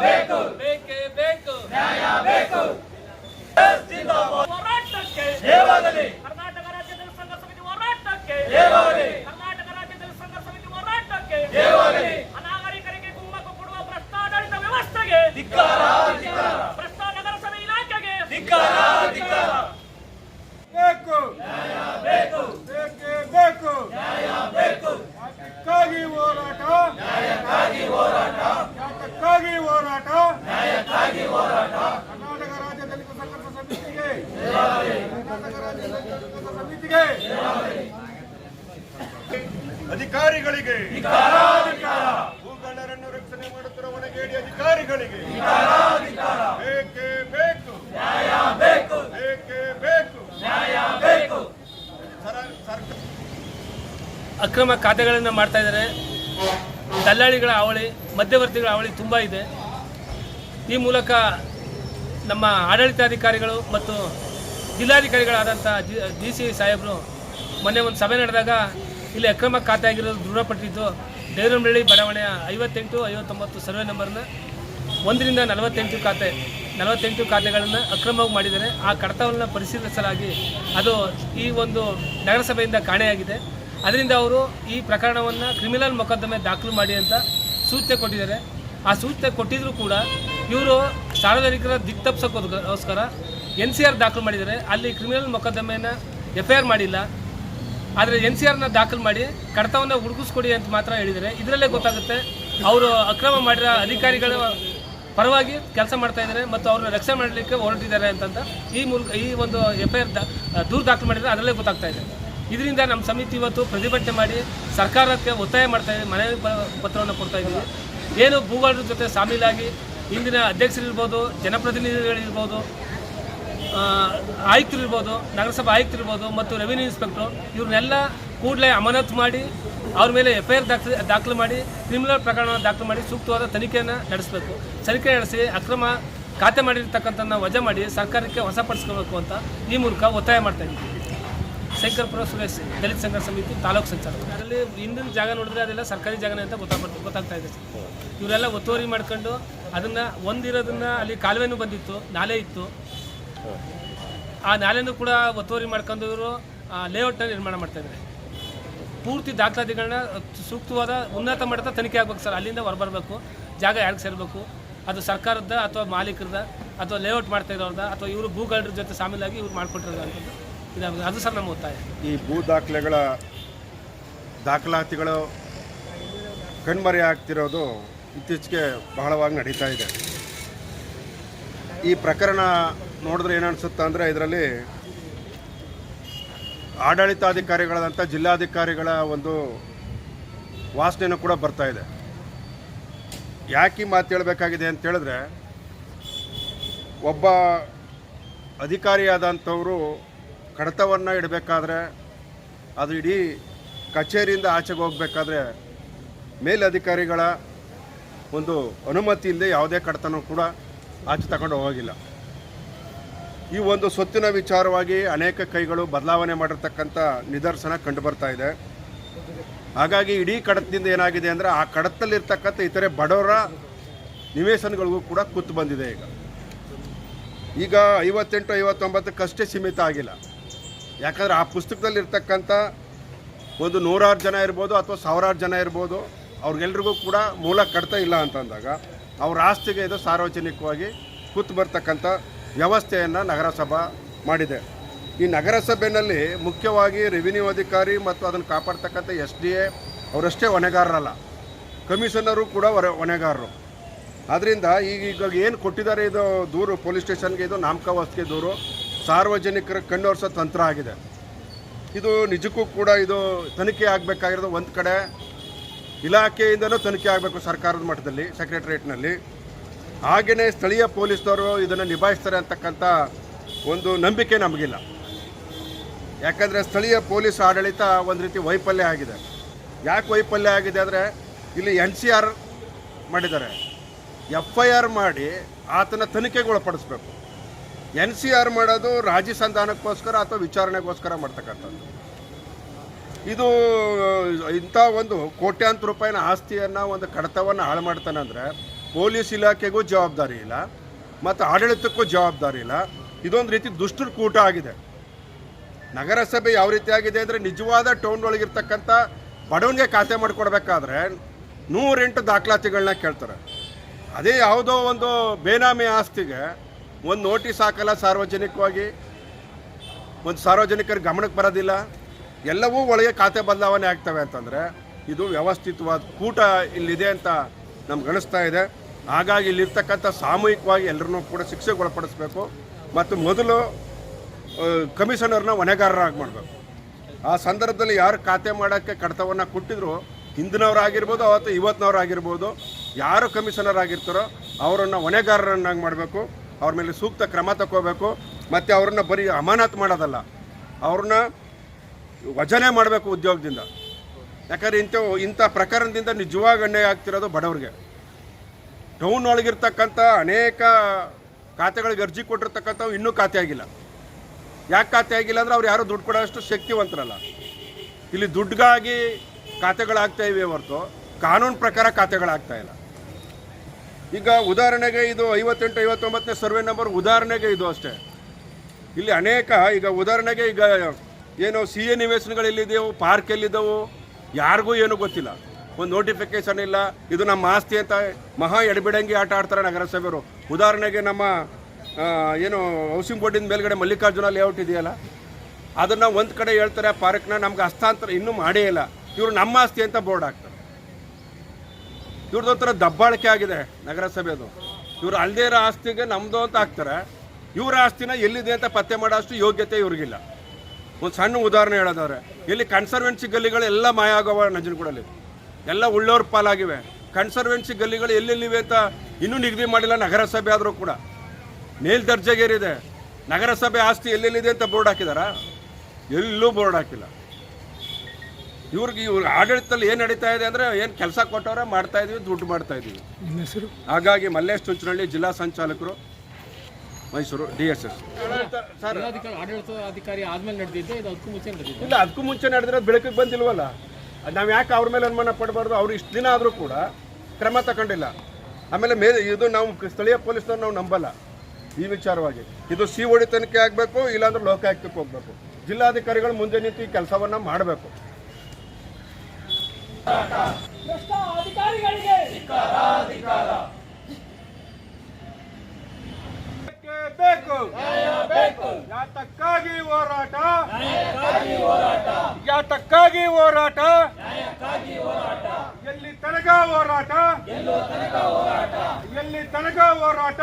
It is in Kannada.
ಬೇಕೇ. ಬೇಕು ಹೋರಾಟಕ್ಕೆ. ಕರ್ನಾಟಕ ರಾಜ್ಯ ಜನಸಂಘ ಸಮಿತಿ ಹೋರಾಟಕ್ಕೆ. ಕರ್ನಾಟಕ ರಾಜ್ಯ ಜನಸಂಘ ಸಮಿತಿ ಹೋರಾಟಕ್ಕೆ. ಅನಾಗರಿಕರಿಗೆ ಕುಮ್ಮಕ್ಕು ಕೊಡುವ ಭ್ರಷ್ಟಾಡಳಿತ ವ್ಯವಸ್ಥೆಗೆ. ಭ್ರಷ್ಟ ನಗರಸಭೆ ಇಲಾಖೆಗೆ. ಬೇಕು. ಬೇಕು. ಬೇಕೇ ಬೇಕು. ನ್ಯಾಯಕ್ಕಾಗಿ ಹೋರಾಟ ನ್ಯಾಯಕ್ಕಾಗಿ ಹೋರಾಟ ಕರ್ನಾಟಕ ರಾಜ್ಯ ದಲಿತ ಸಂಘರ್ಷ ಸಮಿತಿಗೆ. ಕರ್ನಾಟಕ ರಾಜ್ಯ ದಲಿತ ಸಮಿತಿಗೆ. ಅಧಿಕಾರಿಗಳಿಗೆ. ಭೂಗಳ್ಳರನ್ನು ರಕ್ಷಣೆ ಮಾಡುತ್ತಿರುವ ಒಣಗೇಡಿ ಅಧಿಕಾರಿಗಳಿಗೆ. ಬೇಕೇ ಬೇಕು. ಬೇಕೇ. ಬೇಕು ನ್ಯಾಯ ಬೇಕು. ಅಕ್ರಮ ಖಾತೆಗಳನ್ನು ಮಾಡ್ತಾ ಇದ್ದಾರೆ. ದಲ್ಲಾಳಿಗಳ ಹಾವಳಿ ಮಧ್ಯವರ್ತಿಗಳ ಹಾವಳಿ ತುಂಬ ಇದೆ. ಈ ಮೂಲಕ ನಮ್ಮ ಆಡಳಿತಾಧಿಕಾರಿಗಳು ಮತ್ತು ಜಿಲ್ಲಾಧಿಕಾರಿಗಳಾದಂಥ ಜಿ ಡಿ ಸಿ ಸಾಹೇಬರು ಮೊನ್ನೆ ಒಂದು ಸಭೆ ನಡೆದಾಗ ಇಲ್ಲಿ ಅಕ್ರಮ ಖಾತೆ ಆಗಿರೋದು ದೃಢಪಟ್ಟಿದ್ದು ದೇವರಮಳ್ಳಿ ಬಡಾವಣೆಯ ಐವತ್ತೆಂಟು, ಐವತ್ತೊಂಬತ್ತು ಸರ್ವೆ ನಂಬರ್ನ ಒಂದರಿಂದ ನಲವತ್ತೆಂಟು ಖಾತೆ, ನಲವತ್ತೆಂಟು ಖಾತೆಗಳನ್ನು ಅಕ್ರಮವಾಗಿ ಮಾಡಿದ್ದಾರೆ. ಆ ಕಡತವನ್ನು ಪರಿಶೀಲಿಸಲಾಗಿ ಅದು ಈ ಒಂದು ನಗರಸಭೆಯಿಂದ ಕಾಣೆಯಾಗಿದೆ. ಅದರಿಂದ ಅವರು ಈ ಪ್ರಕರಣವನ್ನು ಕ್ರಿಮಿನಲ್ ಮೊಕದ್ದಮೆ ದಾಖಲು ಮಾಡಿ ಅಂತ ಸೂಚನೆ ಕೊಟ್ಟಿದ್ದಾರೆ. ಆ ಸೂಚನೆ ಕೊಟ್ಟಿದ್ರು ಕೂಡ ಇವರು ಸಾರ್ವಜನಿಕರ ದಿಕ್ತಪ್ಸೋಕ್ಕೋಸ್ಕರ ಎನ್ ಸಿ ಆರ್ ದಾಖಲು ಮಾಡಿದ್ದಾರೆ. ಅಲ್ಲಿ ಕ್ರಿಮಿನಲ್ ಮೊಕದ್ದಮೆಯನ್ನು ಎಫ್ ಐ ಆರ್ ಮಾಡಿಲ್ಲ. ಆದರೆ ಎನ್ ಸಿ ಆರ್ನ ದಾಖಲು ಮಾಡಿ ಕಡತವನ್ನು ಹುಡುಗಿಸ್ಕೊಡಿ ಅಂತ ಮಾತ್ರ ಹೇಳಿದ್ದಾರೆ. ಇದರಲ್ಲೇ ಗೊತ್ತಾಗುತ್ತೆ ಅವರು ಅಕ್ರಮ ಮಾಡಿರೋ ಅಧಿಕಾರಿಗಳ ಪರವಾಗಿ ಕೆಲಸ ಮಾಡ್ತಾ ಇದ್ದಾರೆ ಮತ್ತು ಅವ್ರನ್ನ ರಕ್ಷಣೆ ಮಾಡಲಿಕ್ಕೆ ಹೊರಟಿದ್ದಾರೆ ಅಂತಂತ ಈ ಮೂಲಕ ಈ ಒಂದು ಎಫ್ ಐ ದೂರು ದಾಖಲು ಮಾಡಿದರೆ ಅದರಲ್ಲೇ ಗೊತ್ತಾಗ್ತಾ ಇದೆ. ಇದರಿಂದ ನಮ್ಮ ಸಮಿತಿ ಇವತ್ತು ಪ್ರತಿಭಟನೆ ಮಾಡಿ ಸರ್ಕಾರಕ್ಕೆ ಒತ್ತಾಯ ಮಾಡ್ತಾ ಇದ್ದೀವಿ ಮನವಿ ಪತ್ರವನ್ನು ಕೊಡ್ತಾ ಇದ್ದೀವಿ. ಏನು ಭೂಗಳರ ಜೊತೆ ಶಾಮೀಲಾಗಿ ಇಂದಿನ ಅಧ್ಯಕ್ಷರಿರ್ಬೋದು, ಜನಪ್ರತಿನಿಧಿಗಳಿರ್ಬೋದು ಆಯುಕ್ತರಿರ್ಬೋದು, ನಗರಸಭಾ ಆಯುಕ್ತರಿರ್ಬೋದು ಮತ್ತು ರೆವಿನ್ಯೂ ಇನ್ಸ್ಪೆಕ್ಟ್ರು, ಇವ್ರನ್ನೆಲ್ಲ ಕೂಡಲೇ ಅಮಾನತು ಮಾಡಿ, ಅವ್ರ ಮೇಲೆ ಎಫ್ ಐ ದಾಖಲೆ ದಾಖಲು ಮಾಡಿ, ಕ್ರಿಮಿನಲ್ ಪ್ರಕರಣವನ್ನು ದಾಖಲು ಮಾಡಿ ಸೂಕ್ತವಾದ ತನಿಖೆಯನ್ನು ನಡೆಸಬೇಕು. ತನಿಖೆ ನಡೆಸಿ ಅಕ್ರಮ ಖಾತೆ ಮಾಡಿರ್ತಕ್ಕಂಥ ವಜಾ ಮಾಡಿ ಸರ್ಕಾರಕ್ಕೆ ಹೊಸಪಡಿಸ್ಕೋಬೇಕು ಅಂತ ಈ ಮೂಲಕ ಒತ್ತಾಯ ಮಾಡ್ತಾ ಇದ್ದೀವಿ. ಶಂಕರ್ಪುರ ಸುರೇಶ್, ದಲಿತ ಸಂಘ ಸಮಿತಿ ತಾಲೂಕು ಸಂಚಾಲಕ. ಅದರಲ್ಲಿ ಹಿಂದಿನ ಜಾಗ ನೋಡಿದ್ರೆ ಅದೆಲ್ಲ ಸರ್ಕಾರಿ ಜಾಗನೇ ಅಂತ ಗೊತ್ತಾಗ್ಬಿಟ್ಟು ಗೊತ್ತಾಗ್ತಾ ಇದೆ. ಇವರೆಲ್ಲ ಒತ್ತುವರಿ ಮಾಡ್ಕೊಂಡು ಅದನ್ನು ಒಂದಿರೋದನ್ನ ಅಲ್ಲಿ ಕಾಲುವೆನೂ ಬಂದಿತ್ತು, ನಾಲೆ ಇತ್ತು. ಆ ನಾಲೆನೂ ಕೂಡ ಒತ್ತುವರಿ ಮಾಡ್ಕೊಂಡು ಇವರು ಲೇಔಟ್ನ ನಿರ್ಮಾಣ ಮಾಡ್ತಾ ಇದ್ದಾರೆ ಪೂರ್ತಿ ದಾಖಲಾತಿಗಳನ್ನ ಸೂಕ್ತವಾದ ಉನ್ನತ ಮಟ್ಟದ ತನಿಖೆ ಆಗ್ಬೇಕು ಸರ್. ಅಲ್ಲಿಂದ ಹೊರಬರ್ಬೇಕು, ಜಾಗ ಯಾರಿಗೆ ಸೇರಬೇಕು? ಅದು ಸರ್ಕಾರದ ಅಥವಾ ಮಾಲೀಕರದ, ಅಥವಾ ಲೇಔಟ್ ಮಾಡ್ತಾ ಇರೋರ್ದ, ಅಥವಾ ಇವರು ಭೂಗಳ್ರ ಜೊತೆ ಸಾಮೀಲಾಗಿ ಇವ್ರು ಮಾಡ್ಕೊಟ್ಟಿರೋದು ಅಂತ ಇದಾಗುತ್ತೆ ಅದು ಸರ್ ನಮ್ಮ ಒತ್ತಾಯ. ಈ ಭೂ ದಾಖಲೆಗಳ ದಾಖಲಾತಿಗಳು ಕಣ್ಮರೆ ಆಗ್ತಿರೋದು ಇತ್ತೀಚೆಗೆ ಬಹಳವಾಗಿ ನಡೀತಾ ಇದೆ. ಈ ಪ್ರಕರಣ ನೋಡಿದ್ರೆ ಏನನ್ಸುತ್ತೆ ಅಂದರೆ ಇದರಲ್ಲಿ ಆಡಳಿತಾಧಿಕಾರಿಗಳಾದಂಥ ಜಿಲ್ಲಾಧಿಕಾರಿಗಳ ಒಂದು ವಾಸನೆಯೂ ಕೂಡ ಬರ್ತಾ ಇದೆ. ಯಾಕೆ ಮಾತು ಹೇಳಬೇಕಾಗಿದೆ ಅಂತ ಹೇಳಿದ್ರೆ, ಒಬ್ಬ ಅಧಿಕಾರಿಯಾದಂಥವರು ಕಡತವನ್ನು ಇಡಬೇಕಾದ್ರೆ, ಅದು ಇಡೀ ಕಚೇರಿಯಿಂದ ಆಚೆಗೆ ಹೋಗಬೇಕಾದ್ರೆ ಮೇಲಧಿಕಾರಿಗಳ ಒಂದು ಅನುಮತಿ ಇಲ್ಲದೆ ಯಾವುದೇ ಕಡತನೂ ಕೂಡ ಆಚೆ ತಗೊಂಡು ಹೋಗಿಲ್ಲ. ಈ ಒಂದು ಸ್ವತ್ತಿನ ವಿಚಾರವಾಗಿ ಅನೇಕ ಕೈಗಳು ಬದಲಾವಣೆ ಮಾಡಿರ್ತಕ್ಕಂಥ ನಿದರ್ಶನ ಕಂಡು ಬರ್ತಾ ಇದೆ. ಹಾಗಾಗಿ ಇಡೀ ಕಡತದಿಂದ ಏನಾಗಿದೆ ಅಂದರೆ ಆ ಕಡತಲ್ಲಿರ್ತಕ್ಕಂಥ ಇತರೆ ಬಡವರ ನಿವೇಶನಗಳಿಗೂ ಕೂಡ ಕೂತು ಬಂದಿದೆ ಈಗ. ಈಗ ಐವತ್ತೆಂಟು, ಐವತ್ತೊಂಬತ್ತಕ್ಕಷ್ಟೇ ಸೀಮಿತ ಆಗಿಲ್ಲ. ಯಾಕಂದರೆ ಆ ಪುಸ್ತಕದಲ್ಲಿರ್ತಕ್ಕಂಥ ಒಂದು ನೂರಾರು ಜನ ಇರ್ಬೋದು ಅಥವಾ ಸಾವಿರಾರು ಜನ ಇರ್ಬೋದು. ಅವ್ರಿಗೆಲ್ರಿಗೂ ಕೂಡ ಮೂಲ ಕಡತ ಇಲ್ಲ ಅಂತಂದಾಗ ಅವ್ರ ಆಸ್ತಿಗೆ ಇದು ಸಾರ್ವಜನಿಕವಾಗಿ ಕೂತು ಬರ್ತಕ್ಕಂಥ ವ್ಯವಸ್ಥೆಯನ್ನು ನಗರಸಭಾ ಮಾಡಿದೆ. ಈ ನಗರಸಭೆಯಲ್ಲಿ ಮುಖ್ಯವಾಗಿ ರೆವಿನ್ಯೂ ಅಧಿಕಾರಿ ಮತ್ತು ಅದನ್ನು ಕಾಪಾಡ್ತಕ್ಕಂಥ ಎಸ್ ಡಿ ಎ ಅವರಷ್ಟೇ ಹೊಣೆಗಾರರಲ್ಲ. ಕಮಿಷನರು ಕೂಡ ಹೊರ, ಹೊಣೆಗಾರರು. ಆದ್ದರಿಂದ ಈಗ ಏನು ಕೊಟ್ಟಿದ್ದಾರೆ ಇದು ದೂರು, ಪೊಲೀಸ್ ಸ್ಟೇಷನ್ಗೆ ಇದು ನಾಮಕಾವಸ್ತಿಗೆ ದೂರು, ಸಾರ್ವಜನಿಕರ ಕಣ್ಣೋರ್ಸೋ ತಂತ್ರ ಆಗಿದೆ. ಇದು ನಿಜಕ್ಕೂ ಕೂಡ ಇದು ತನಿಖೆ ಆಗಬೇಕಾಗಿರೋದು ಒಂದು ಕಡೆ. ಇಲಾಖೆಯಿಂದನೂ ತನಿಖೆ ಆಗಬೇಕು ಸರ್ಕಾರದ ಮಟ್ಟದಲ್ಲಿ ಸೆಕ್ರೆಟ್ರೇಟ್ನಲ್ಲಿ ಹಾಗೆಯೇ ಸ್ಥಳೀಯ ಪೊಲೀಸ್ನವರು ಇದನ್ನು ನಿಭಾಯಿಸ್ತಾರೆ ಅಂತಕ್ಕಂಥ ಒಂದು ನಂಬಿಕೆ ನಮಗಿಲ್ಲ. ಯಾಕಂದರೆ ಸ್ಥಳೀಯ ಪೊಲೀಸ್ ಆಡಳಿತ ಒಂದು ರೀತಿ ವೈಫಲ್ಯ ಆಗಿದೆ. ಯಾಕೆ ವೈಫಲ್ಯ ಆಗಿದೆ ಅಂದರೆ, ಇಲ್ಲಿ ಎನ್ ಸಿ ಆರ್ ಮಾಡಿದ್ದಾರೆ. ಎಫ್ ಐ ಆರ್ ಮಾಡಿ ಆತನ ತನಿಖೆಗೆ ಒಳಪಡಿಸ್ಬೇಕು. ಎನ್ ಸಿ ಆರ್ ಮಾಡೋದು ರಾಜಿ ಸಂಧಾನಕ್ಕೋಸ್ಕರ ಅಥವಾ ವಿಚಾರಣೆಗೋಸ್ಕರ ಮಾಡ್ತಕ್ಕಂಥದ್ದು. ಇದು, ಇಂಥ ಒಂದು ಕೋಟ್ಯಾಂತರ ರೂಪಾಯಿನ ಆಸ್ತಿಯನ್ನು ಒಂದು ಕಡತವನ್ನು ಹಾಳು ಮಾಡ್ತಾನೆ ಅಂದರೆ ಪೊಲೀಸ್ ಇಲಾಖೆಗೂ ಜವಾಬ್ದಾರಿ ಇಲ್ಲ, ಮತ್ತು ಆಡಳಿತಕ್ಕೂ ಜವಾಬ್ದಾರಿ ಇಲ್ಲ. ಇದೊಂದು ರೀತಿ ದುಷ್ಟರ ಕೂಟ ಆಗಿದೆ. ನಗರಸಭೆ ಯಾವ ರೀತಿ ಆಗಿದೆ ಅಂದರೆ ನಿಜವಾದ ಟೌನ್ ಒಳಗಿರ್ತಕ್ಕಂಥ ಬಡವನಿಗೆ ಖಾತೆ ಮಾಡಿಕೊಡ್ಬೇಕಾದ್ರೆ ನೂರೆಂಟು ದಾಖಲಾತಿಗಳನ್ನ ಕೇಳ್ತಾರೆ. ಅದೇ ಯಾವುದೋ ಒಂದು ಬೇನಾಮಿ ಆಸ್ತಿಗೆ ಒಂದು ನೋಟಿಸ್ ಹಾಕಲ್ಲ ಸಾರ್ವಜನಿಕವಾಗಿ. ಒಂದು ಸಾರ್ವಜನಿಕರ ಗಮನಕ್ಕೆ ಬರೋದಿಲ್ಲ. ಎಲ್ಲವೂ ಒಳಗೆ ಖಾತೆ ಬದಲಾವಣೆ ಆಗ್ತವೆ ಅಂತಂದರೆ ಇದು ವ್ಯವಸ್ಥಿತವಾದ ಕೂಟ ಇಲ್ಲಿದೆ ಅಂತ ನಮ್ಗೆ ಅನಿಸ್ತಾ ಇದೆ. ಹಾಗಾಗಿ ಇಲ್ಲಿರ್ತಕ್ಕಂಥ ಸಾಮೂಹಿಕವಾಗಿ ಎಲ್ಲರನ್ನೂ ಕೂಡ ಶಿಕ್ಷೆಗೆ ಒಳಪಡಿಸ್ಬೇಕು. ಮತ್ತು ಮೊದಲು ಕಮಿಷನರ್ನ ಹೊಣೆಗಾರರಾಗಿ ಮಾಡಬೇಕು ಆ ಸಂದರ್ಭದಲ್ಲಿ ಯಾರು ಖಾತೆ ಮಾಡೋಕ್ಕೆ ಕಡತವನ್ನು ಕೊಟ್ಟಿದ್ರು, ಹಿಂದಿನವರಾಗಿರ್ಬೋದು ಅವತ್ತು ಇವತ್ತಿನವರಾಗಿರ್ಬೋದು, ಯಾರು ಕಮಿಷನರ್ ಆಗಿರ್ತಾರೋ ಅವರನ್ನು ಹೊಣೆಗಾರರನ್ನಾಗಿ ಮಾಡಬೇಕು. ಅವ್ರ ಮೇಲೆ ಸೂಕ್ತ ಕ್ರಮ ತಗೋಬೇಕು ಮತ್ತು ಅವ್ರನ್ನ ಬರೀ ಅಮಾನತ್ ಮಾಡೋದಲ್ಲ. ಅವ್ರನ್ನ ವಜನೆ ಮಾಡಬೇಕು ಉದ್ಯೋಗದಿಂದ. ಯಾಕಂದ್ರೆ ಇಂಥ ಇಂಥ ಪ್ರಕರಣದಿಂದ ನಿಜವಾಗಿ ಅನ್ಯಾಯ ಆಗ್ತಿರೋದು ಬಡವ್ರಿಗೆ. ಟೌನ್ ಒಳಗಿರ್ತಕ್ಕಂಥ ಅನೇಕ ಖಾತೆಗಳಿಗೆ ಅರ್ಜಿ ಕೊಟ್ಟಿರ್ತಕ್ಕಂಥವು ಇನ್ನೂ ಖಾತೆ ಆಗಿಲ್ಲ. ಯಾಕೆ ಖಾತೆ ಆಗಿಲ್ಲ ಅಂದ್ರೆ ಅವ್ರು ಯಾರು ದುಡ್ಡು ಕೊಡೋಷ್ಟು ಶಕ್ತಿವಂತರಲ್ಲ. ಇಲ್ಲಿ ದುಡ್ಡಿಗಾಗಿ ಖಾತೆಗಳಾಗ್ತಾ ಇವೆ ಹೊರತು, ಕಾನೂನು ಪ್ರಕಾರ ಖಾತೆಗಳಾಗ್ತಾ ಇಲ್ಲ. ಈಗ ಉದಾಹರಣೆಗೆ ಇದು ಐವತ್ತೆಂಟು, ಐವತ್ತೊಂಬತ್ತನೇ ಸರ್ವೆ ನಂಬರ್ ಉದಾಹರಣೆಗೆ ಇದು ಅಷ್ಟೇ. ಇಲ್ಲಿ ಅನೇಕ, ಈಗ ಉದಾಹರಣೆಗೆ ಈಗ ಏನು ಸಿ ಎ ನಿವೇಶನಗಳು ಎಲ್ಲಿದ್ದೆವು ಪಾರ್ಕ್ ಎಲ್ಲಿದ್ದವು ಯಾರಿಗೂ ಏನೂ ಗೊತ್ತಿಲ್ಲ. ಒಂದು ನೋಟಿಫಿಕೇಶನ್ ಇಲ್ಲ. ಇದು ನಮ್ಮ ಆಸ್ತಿ ಅಂತ ಮಹಾ ಎಡಬಿಡಂಗಿ ಆಟ ಆಡ್ತಾರೆ ನಗರಸಭೆಯವರು. ಉದಾಹರಣೆಗೆ ನಮ್ಮ ಏನು ಹೌಸಿಂಗ್ ಬೋರ್ಡಿನ ಮೇಲ್ಗಡೆ ಮಲ್ಲಿಕಾರ್ಜುನ ಲೇಔಟ್ ಇದೆಯಲ್ಲ? ಅದನ್ನು ಒಂದು ಕಡೆ ಹೇಳ್ತಾರೆ, ಆ ಪಾರ್ಕ್ನ ನಮ್ಗೆ ಹಸ್ತಾಂತರ ಇನ್ನೂ ಮಾಡೇ ಇಲ್ಲ. ಇವರು ನಮ್ಮ ಆಸ್ತಿ ಅಂತ ಬೋರ್ಡ್ ಹಾಕ್ತಾರೆ. ಇವ್ರದ್ದು ಒಂಥರ ದಬ್ಬಾಳಿಕೆ ಆಗಿದೆ ನಗರಸಭೆದು ಇವರು ಅಲ್ಲದೇ ಇರೋ ಆಸ್ತಿಗೆ ನಮ್ಮದು ಅಂತ ಹಾಕ್ತಾರೆ. ಇವರ ಆಸ್ತಿನ ಎಲ್ಲಿದೆ ಅಂತ ಪತ್ತೆ ಮಾಡೋ ಅಷ್ಟು ಯೋಗ್ಯತೆ ಇವ್ರಿಗಿಲ್ಲ. ಒಂದು ಸಣ್ಣ ಉದಾಹರಣೆ ಹೇಳೋದವ್ರೆ ಇಲ್ಲಿ ಕನ್ಸರ್ವೆನ್ಸಿ ಗಲ್ಲಿಗಳು ಎಲ್ಲ ಮಾಯ ಆಗವ ನಂಜನಗೂಡಲ್ಲಿ. ಎಲ್ಲ ಉಳ್ಳೋರ್ ಪಾಲಾಗಿವೆ. ಕನ್ಸರ್ವೆನ್ಸಿ ಗಲ್ಲಿಗಳು ಎಲ್ಲೆಲ್ಲಿವೆ ಅಂತ ಇನ್ನೂ ನಿಗದಿ ಮಾಡಿಲ್ಲ ನಗರಸಭೆ ಆದರೂ ಕೂಡ. ಮೇಲ್ದರ್ಜೆಗೇರಿದೆ ನಗರಸಭೆ ಆಸ್ತಿ ಎಲ್ಲೆಲ್ಲಿದೆ ಅಂತ ಬೋರ್ಡ್ ಹಾಕಿದಾರಾ? ಎಲ್ಲೂ ಬೋರ್ಡ್ ಹಾಕಿಲ್ಲ. ಇವ್ರಿಗೆ ಇವ್ರ ಆಡಳಿತದಲ್ಲಿ ಏನು ನಡೀತಾ ಇದೆ ಅಂದರೆ ಏನು ಕೆಲಸ ಕೊಟ್ಟವ್ರೆ ಮಾಡ್ತಾ ಇದೀವಿ ದುಡ್ಡು ಮಾಡ್ತಾ ಇದ್ದೀವಿ ಹಾಗಾಗಿ ಮಲ್ಲೇಶ್ ಚುಂಚನಹಳ್ಳಿ ಜಿಲ್ಲಾ ಸಂಚಾಲಕರು Mysuru D S S. Sir ಜಿಲ್ಲಾಧಿಕಾರಿ ಆಡಳಿತ ಅಧಿಕಾರಿ ಆದ್ಮೇಲೆ ನಡೆದಿದ್ದೆ ಇದು ಅದಕ್ಕೂ ಮುಂಚೆ ನಡೆದಿದೆ ಇಲ್ಲ ಅದಕ್ಕೂ ಮುಂಚೆ ನಡೆದಿರೋದು ಬೆಳಕಿಗೆ ಬಂದಿಲ್ವಲ್ಲ? ನಾವು ಯಾಕೆ ಅವ್ರ ಮೇಲೆ ಅನುಮಾನ ಪಡಬಾರ್ದು? ಅವ್ರು ಇಷ್ಟು ದಿನ ಆದರೂ ಕೂಡ ಕ್ರಮ ತಗೊಂಡಿಲ್ಲ. ಆಮೇಲೆ ಮೇ ಇದು ನಾವು ಸ್ಥಳೀಯ ಪೊಲೀಸ್ನವ್ರು ನಾವು ನಂಬಲ್ಲ ಈ ವಿಚಾರವಾಗಿ. ಇದು ಸಿ ಒಡಿ ತನಿಖೆ ಆಗಬೇಕು ಇಲ್ಲಾಂದ್ರೆ ಲೋಕಾಯುಕ್ತಕ್ಕೆ ಹೋಗಬೇಕು. ಜಿಲ್ಲಾಧಿಕಾರಿಗಳು ಮುಂದೆ ನಿಂತು ಈ ಕೆಲಸವನ್ನು ಮಾಡಬೇಕು. ಭ್ರಷ್ಟ ಅಧಿಕಾರಿಗಳಿಗೆ ಬೇಕು ಬೇಕು ಯಾತಕ್ಕಾಗಿ ಹೋರಾಟ? ಯಾತಕ್ಕಾಗಿ ಹೋರಾಟ. ಎಲ್ಲಿ ತನಕ ಹೋರಾಟ? ಎಲ್ಲಿ ತನಕ ಹೋರಾಟ.